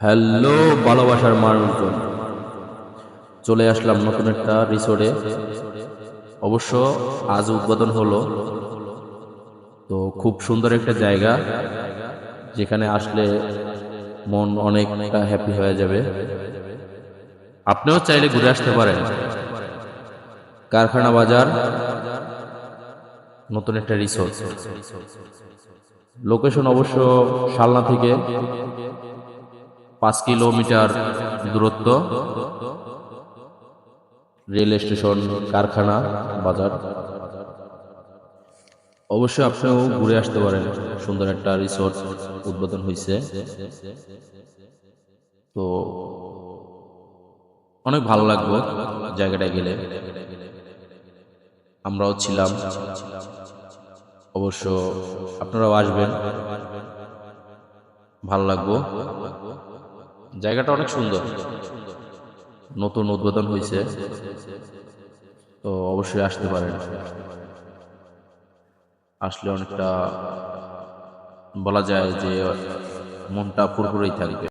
Hello ভালোবাসার মানুষজন, চলে আসলাম নতুন একটা রিসোর্টে অবশ্য আজ উদ্বোধন হলো। তো খুব সুন্দর একটা জায়গা, যেখানে আসলে মন অনেকটা হ্যাপি হয়ে যাবে। আপনিও চাইলে ঘুরে আসতে পারেন। কারখানা বাজার নতুন একটা রিসোর্ট লোকেশন অবশ্য শালনা থেকে পাঁচ কিলোমিটার দূরত্ব। রেল স্টেশন কারখানা, বাজার। অবশ্যই আপনিও ঘুরে আসতে পারেন, সুন্দর একটা রিসোর্ট উদ্বোধন হয়েছে তো অনেক ভালো লাগবে জায়গাটায় গেলে। আমরাও ছিলাম। অবশ্য আপনারাও আসবেন। ভালো লাগবো। জায়গাটা অনেক সুন্দর। নতুন উদ্বোধন হয়েছে। তো অবশ্যই আসতে পারেন। আসলে অনেকটা বলা যায় যে মনটা পুরোপুরি থাকবে।